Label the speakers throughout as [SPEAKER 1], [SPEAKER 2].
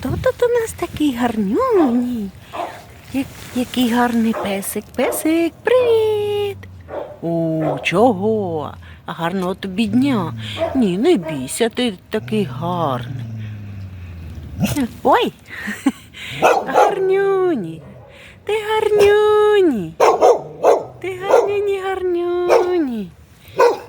[SPEAKER 1] Хто тут у нас такий гарнюній? Я- Який гарний песик. Песик, привіт. О, чого? Гарного тобі дня. Ні, не бійся, ти такий гарний. Ой, гарнюні. Ти гарнюні. Ти гарнюні, гарнюні.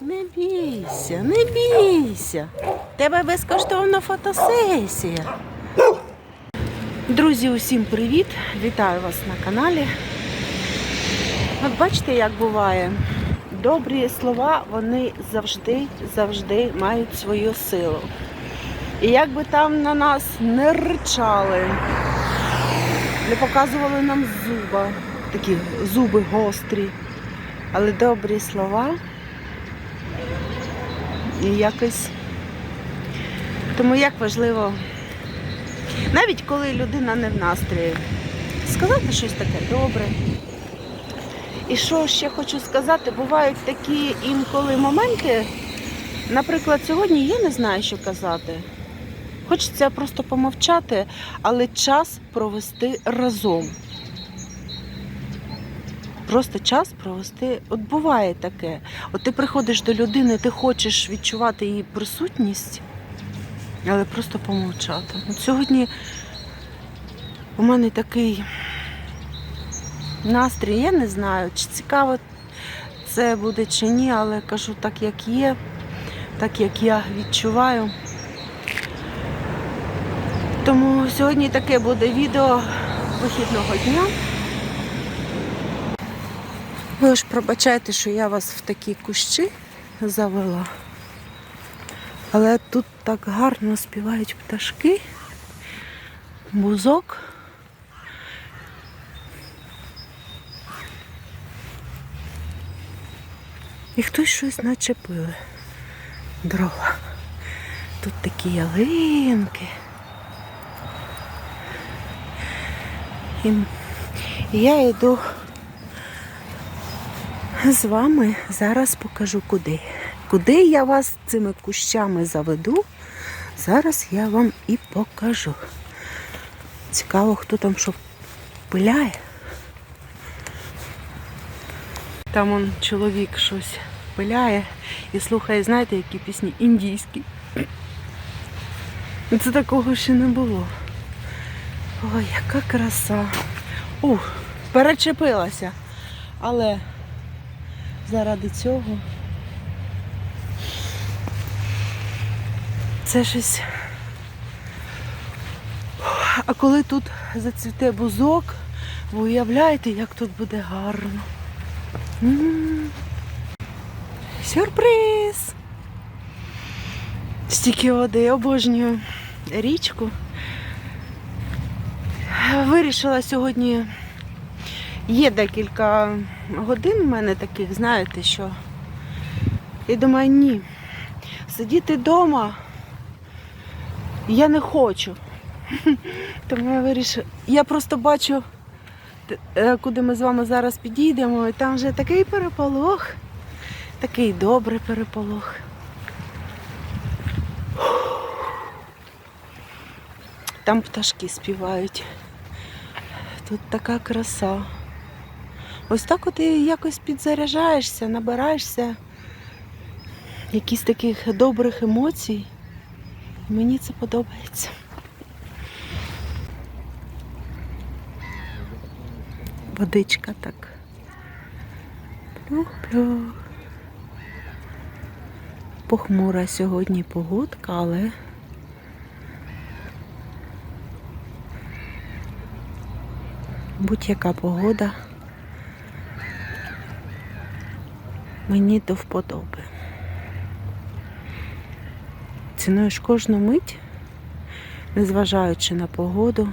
[SPEAKER 1] Не бійся, не бійся. Тебе безкоштовна фотосесія. Друзі, усім привіт! Вітаю вас на каналі. От бачите, як буває. Добрі слова, вони завжди, завжди мають свою силу. І як би там на нас не ричали, не показували нам зуба, такі зуби гострі, але добрі слова і якось. Тому як важливо, навіть коли людина не в настрої, сказати щось таке добре. І що ще хочу сказати, бувають такі інколи моменти. Наприклад, сьогодні я не знаю, що казати. Хочеться просто помовчати, але час провести разом. Просто час провести. От буває таке. От ти приходиш до людини, ти хочеш відчувати її присутність, але просто помовчати. От сьогодні у мене такий настрій, я не знаю, чи цікаво це буде чи ні, але кажу так, як є, так як я відчуваю. Тому сьогодні таке буде відео вихідного дня. Ви ж пробачайте, що я вас в такі кущі завела. Але тут так гарно співають пташки, бузок. І хтось щось начепили. Дрова. Тут такі ялинки. І я йду з вами зараз покажу куди. Куди я вас цими кущами заведу, зараз я вам і покажу. Цікаво, хто там що пиляє. Там он чоловік щось пиляє і слухає, знаєте, які пісні індійські. Це такого ще не було. Ой, яка краса. Ух, перечепилася. Але заради цього це щось. А коли тут зацвіте бузок, ви уявляєте, як тут буде гарно. Сюрприз! Стільки води, обожнюю річку. Вирішила сьогодні. Є декілька годин в мене таких, знаєте, що. І думаю, ні. Сидіти вдома я не хочу. Тому я вирішила. Я просто бачу, е, куди ми з вами зараз підійдемо, і там вже такий переполох, такий добрий переполох. Там пташки співають. Тут така краса. Ось так от і якось підзаряджаєшся, набираєшся якісь таких добрих емоцій. Мені це подобається. Водичка так. Плюх-плюх. Похмура сьогодні погодка, але будь-яка погода мені до вподоби. Цінуєш кожну мить, незважаючи на погоду.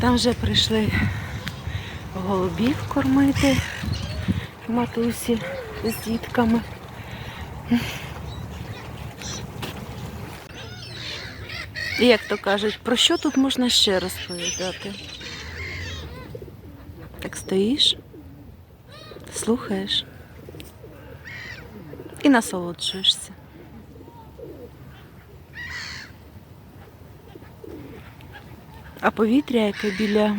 [SPEAKER 1] Там вже прийшли голубів кормити матусі з дітками. І як то кажуть, про що тут можна ще розповідати? Так стоїш, слухаєш і насолоджуєшся. А повітря, яке біля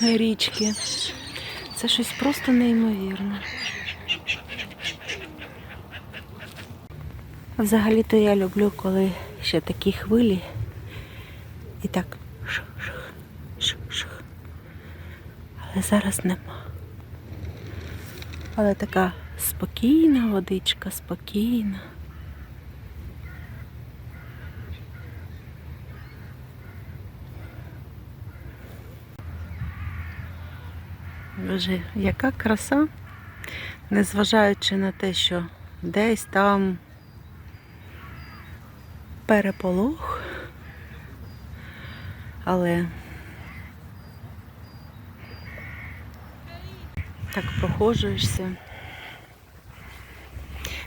[SPEAKER 1] річки, це щось просто неймовірне. Взагалі-то я люблю, коли ще такі хвилі і так ших-ших, ших-ших. Але зараз нема. Але така спокійна водичка, спокійна. Боже, яка краса, незважаючи на те, що десь там переполох, але так проходжуєшся.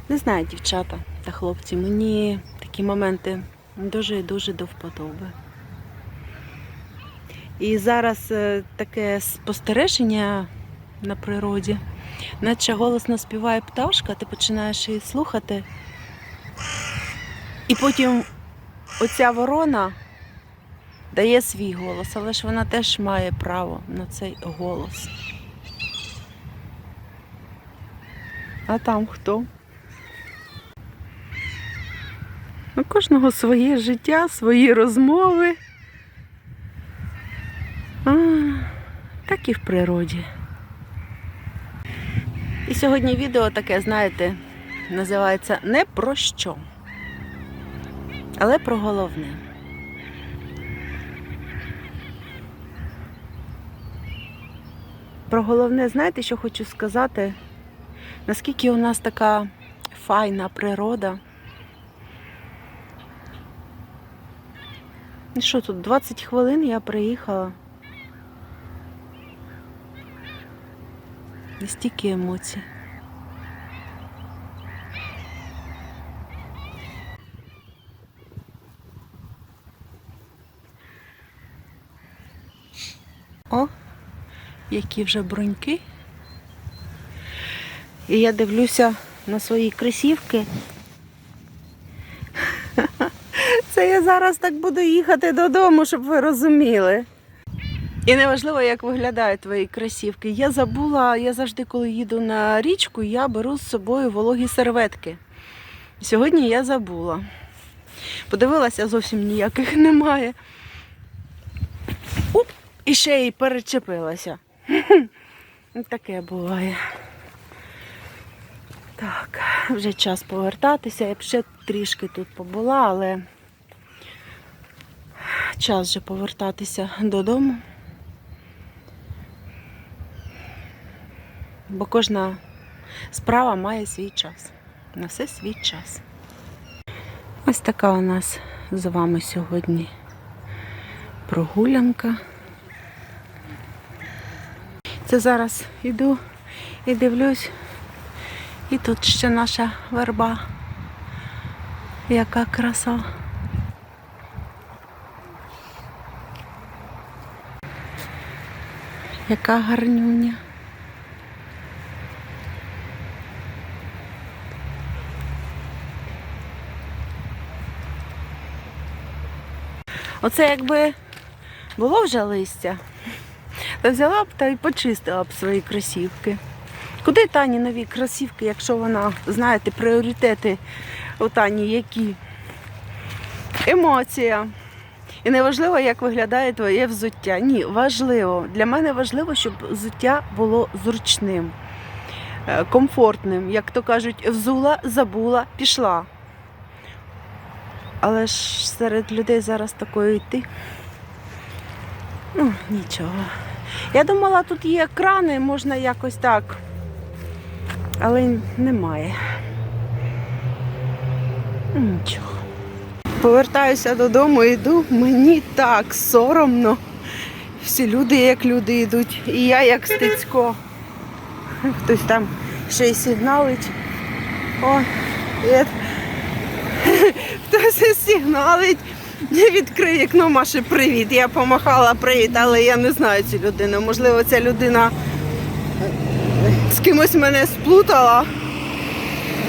[SPEAKER 1] Не знаю, дівчата та хлопці, мені такі моменти дуже і дуже до вподоби. І зараз е, таке спостереження на природі, наче голосно співає пташка, ти починаєш її слухати. І потім оця ворона дає свій голос, але ж вона теж має право на цей голос. А там хто? У кожного своє життя, свої розмови. А, і в природі. І сьогодні відео таке, знаєте, називається не про що, але про головне. Про головне, знаєте, що хочу сказати? Наскільки у нас така файна природа. І що тут, 20 хвилин я приїхала. І стільки емоцій. О, які вже броньки. І я дивлюся на свої кросівки. Це я зараз так буду їхати додому, щоб ви розуміли. І неважливо, як виглядають твої кросівки. Я забула, я завжди, коли їду на річку, я беру з собою вологі серветки. Сьогодні я забула. Подивилася, зовсім ніяких немає. Оп, і ще й перечепилася. Таке буває. Так, вже час повертатися. Я б ще трішки тут побула, але час вже повертатися додому. Бо кожна справа має свій час. На все свій час. Ось така у нас з вами сьогодні прогулянка. Це зараз іду і дивлюсь. І тут ще наша верба. Яка краса. Яка гарнюня. Оце якби було вже листя, то взяла б та й почистила б свої кросівки. Куди Тані нові кросівки, якщо вона, знаєте, пріоритети у Тані які? Емоція. І не важливо, як виглядає твоє взуття. Ні, важливо. Для мене важливо, щоб взуття було зручним, е, комфортним. Як то кажуть, взула, забула, пішла. Але ж серед людей зараз такою йти. Ну, нічого. Я думала, тут є крани, можна якось так. Але немає. Ну, Нічого. Повертаюся додому, йду, мені так соромно. Всі люди як люди йдуть, і я як стецько. Хтось там ще й сигналить. О. Хтось сигналить. Відкрив вікно, Маші, привіт. Я помахала привіт, але я не знаю цю людину. Можливо, ця людина з кимось мене сплутала,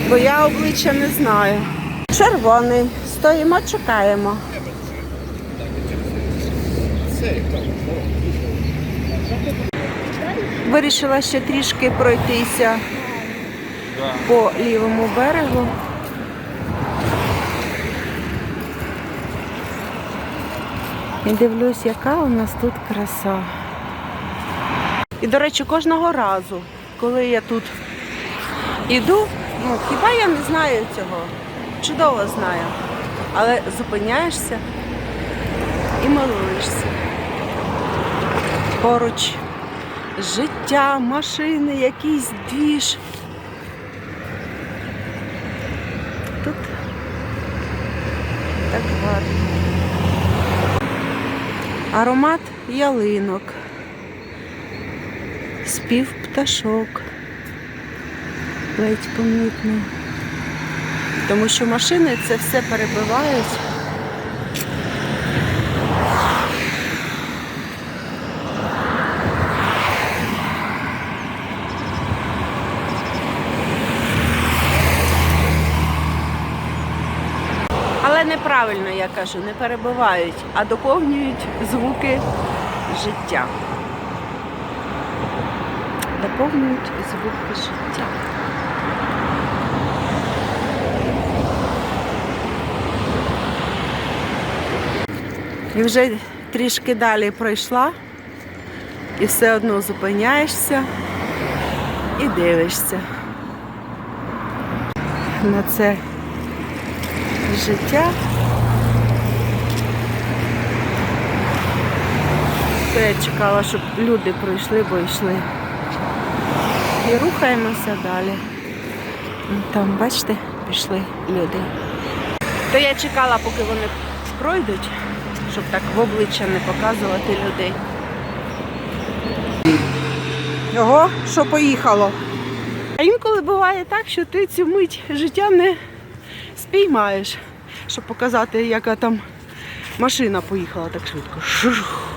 [SPEAKER 1] бо я обличчя не знаю. Червоний. Стоїмо, чекаємо. Вирішила ще трішки пройтися по лівому берегу. І дивлюсь, яка у нас тут краса. І, до речі, кожного разу, коли я тут іду, ну хіба я не знаю цього? Чудово знаю. Але зупиняєшся і милуєшся. Поруч життя, машини, якийсь двіж. Тут так гарно. Аромат ялинок, спів пташок. Ледь помітно. Тому що машини це все перебивають. Але неправильно я кажу, не перебивають, а доповнюють звуки життя. Доповнюють звуки життя. І вже трішки далі пройшла, і все одно зупиняєшся і дивишся на це життя. То я чекала, щоб люди пройшли, бо йшли. І рухаємося далі. Там, бачите, пішли люди. То я чекала, поки вони пройдуть, щоб так в обличчя не показувати людей. Ого, що поїхало. А інколи буває так, що ти цю мить життя не спіймаєш, щоб показати, яка там машина поїхала так швидко. Шух.